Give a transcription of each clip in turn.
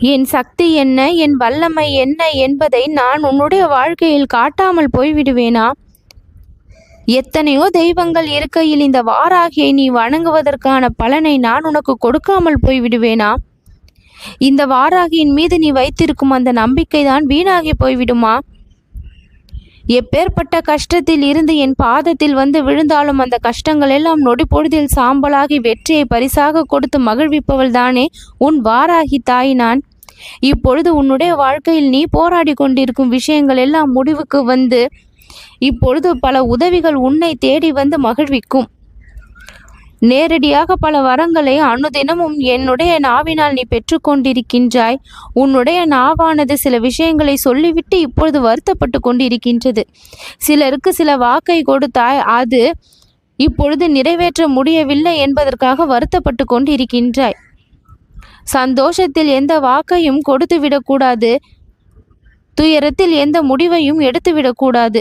என் சக்தி என்ன என் வல்லமை என்ன என்பதை நான் உன்னுடைய வாழ்க்கையில் காட்டாமல் போய்விடுவேனா? எத்தனையோ தெய்வங்கள் இருக்கையில் இந்த வாராகியை நீ வணங்குவதற்கான பலனை நான் உனக்கு கொடுக்காமல் போய்விடுவேனா? இந்த வாராகியின் மீது நீ வைத்திருக்கும் அந்த நம்பிக்கை தான் வீணாகி போய்விடுமா? எப்பேற்பட்ட கஷ்டத்தில் இருந்து என் பாதத்தில் வந்து விழுந்தாலும் அந்த கஷ்டங்கள் எல்லாம் நொடி பொழுதில் சாம்பலாகி வெற்றியை பரிசாக கொடுத்து மகிழ்விப்பவள் தானே உன் வாராகி தாய் நான்? இப்பொழுது உன்னுடைய வாழ்க்கையில் நீ போராடி கொண்டிருக்கும் விஷயங்கள் எல்லாம் முடிவுக்கு வந்து இப்பொழுது பல உதவிகள் உன்னை தேடி வந்து மகிழ்விக்கும். நேரடியாக பல வரங்களை அனுதினமும் என்னுடைய நாவினால் நீ பெற்றுக்கொண்டிருக்கின்றாய் உன்னுடைய நாவானது சில விஷயங்களை சொல்லிவிட்டு இப்பொழுது வருத்தப்பட்டு கொண்டிருக்கின்றது. சிலருக்கு சில வாக்கை கொடுத்தாய் அது இப்பொழுது நிறைவேற்ற முடியவில்லை என்பதற்காக வருத்தப்பட்டு கொண்டிருக்கின்றாய். சந்தோஷத்தில் எந்த வாக்கையும் கொடுத்து விடக்கூடாது துயரத்தில் எந்த முடிவையும் எடுத்துவிடக்கூடாது.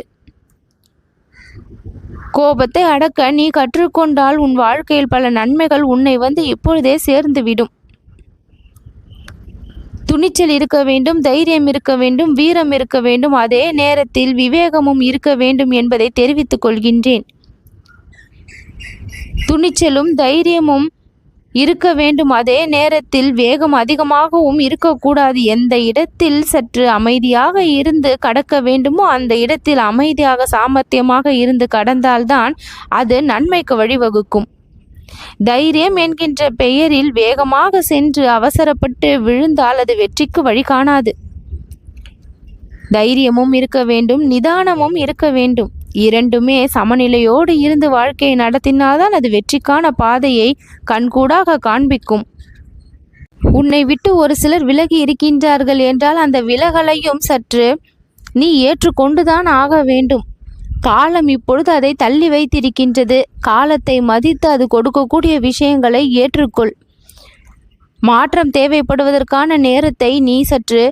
கோபத்தை அடக்க நீ கற்றுக்கொண்டால் உன் வாழ்க்கையில் பல நன்மைகள் உன்னை வந்து இப்பொழுதே சேர்ந்துவிடும். துணிச்சல் இருக்க வேண்டும் தைரியம் இருக்க வேண்டும் வீரம் இருக்க வேண்டும் அதே நேரத்தில் விவேகமும் இருக்க வேண்டும் என்பதை தெரிவித்துக் கொள்கின்றேன். துணிச்சலும் தைரியமும் இருக்க வேண்டும். அதே நேரத்தில் வேகம் அதிகமாகவும் இருக்கக்கூடாது. எந்த இடத்தில் சற்று அமைதியாக இருந்து கடக்க வேண்டுமோ அந்த இடத்தில் அமைதியாக சாமர்த்தியமாக இருந்து கடந்தால்தான் அது நன்மைக்கு வழிவகுக்கும். தைரியம் என்கின்ற பெயரில் வேகமாக சென்று அவசரப்பட்டு விழுந்தால் அது வெற்றிக்கு வழி காணாது. தைரியமும் இருக்க வேண்டும் நிதானமும் இருக்க வேண்டும். இரண்டுமே சமநிலையோடு இருந்து வாழ்க்கையை நடத்தினால்தான் அது வெற்றிக்கான பாதையை கண்கூடாக காண்பிக்கும். உன்னை விட்டு ஒரு சிலர் விலகி இருக்கின்றார்கள் என்றால் அந்த விலகலையும் சற்று நீ ஏற்றுக்கொண்டுதான் ஆக வேண்டும். காலம் இப்பொழுது அதை தள்ளி வைத்திருக்கின்றது. காலத்தை மதித்து அது கொடுக்கக்கூடிய விஷயங்களை ஏற்றுக்கொள். மாற்றம் தேவைப்படுவதற்கான நேரத்தை நீ சற்று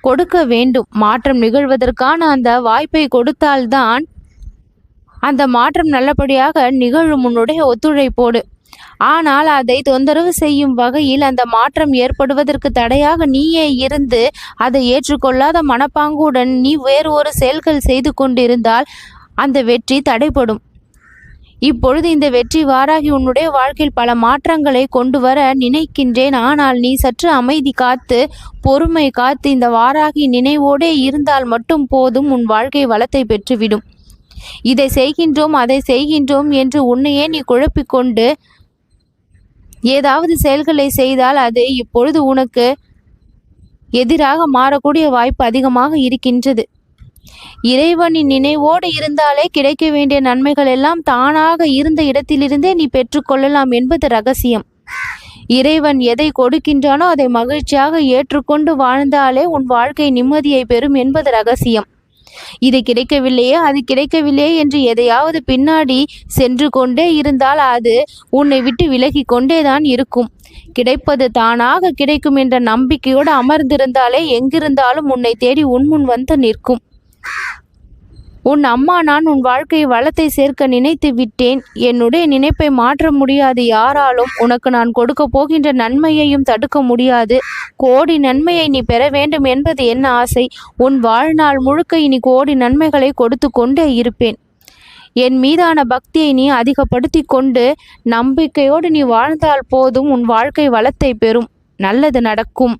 கொடுக்க வேண்டும். மாற்றம் நிகழ்வதற்கான அந்த வாய்ப்பை கொடுத்தால்தான் அந்த மாற்றம் நல்லபடியாக நிகழும் உன்னுடைய ஒத்துழைப்போடு. ஆனால் அதை தொந்தரவு செய்யும் வகையில் அந்த மாற்றம் ஏற்படுவதற்கு தடையாக நீயே இருந்து அதை ஏற்றுக்கொள்ளாத மனப்பாங்குடன் நீ வேறு ஒரு செயல்கள் செய்து கொண்டிருந்தால் அந்த வெற்றி தடைப்படும் இப்பொழுது இந்த வெற்றி வாராகி உன்னுடைய வாழ்க்கையில் பல மாற்றங்களை கொண்டு வர நினைக்கின்றேன். ஆனால் நீ சற்று அமைதி காத்து பொறுமை காத்து இந்த வாராகி நினைவோடே இருந்தால் மட்டும் போதும் உன் வாழ்க்கை வளத்தை பெற்றுவிடும். இதை செய்கின்றோம் அதை செய்கின்றோம் என்று உன்னையே நீ குழப்பிக்கொண்டு ஏதாவது செயல்களை செய்தால் அது இப்பொழுது உனக்கு எதிராக மாறக்கூடிய வாய்ப்பு அதிகமாக இருக்கின்றது. இறைவனின் நினைவோடு இருந்தாலே கிடைக்க வேண்டிய நன்மைகள் எல்லாம் தானாக இருந்த இடத்திலிருந்தே நீ பெற்றுக்கொள்ளலாம் என்பது ரகசியம். இறைவன் எதை கொடுக்கின்றானோ அதை மகிழ்ச்சியாக ஏற்றுக்கொண்டு வாழ்ந்தாலே உன் வாழ்க்கை நிம்மதியை பெறும் என்பது ரகசியம். இது கிடைக்கவில்லையே அது கிடைக்கவில்லையே என்று எதையாவது பின்னாடி சென்று கொண்டே இருந்தால் அது உன்னை விட்டு விலகி கொண்டேதான் இருக்கும். கிடைப்பது தானாக கிடைக்கும் என்ற நம்பிக்கையோடு அமர்ந்திருந்தாலே எங்கிருந்தாலும் உன்னை தேடி உன்முன் வந்து நிற்கும். உன் அம்மா நான் உன் வாழ்க்கை வளத்தை சேர்க்க நினைத்து விட்டேன். என்னுடைய நினைப்பை மாற்ற முடியாது. யாராலும் உனக்கு நான் கொடுக்க போகின்ற நன்மையையும் தடுக்க முடியாது. கோடி நன்மையை நீ பெற வேண்டும் என்பது என்ன ஆசை? உன் வாழ்நாள் முழுக்க இனி கோடி நன்மைகளை கொடுத்து கொண்டே இருப்பேன். என் மீதான பக்தியை நீ அதிகப்படுத்தி கொண்டு நம்பிக்கையோடு நீ வாழ்ந்தால் போதும் உன் வாழ்க்கை வளத்தை பெறும். நல்லது நடக்கும்.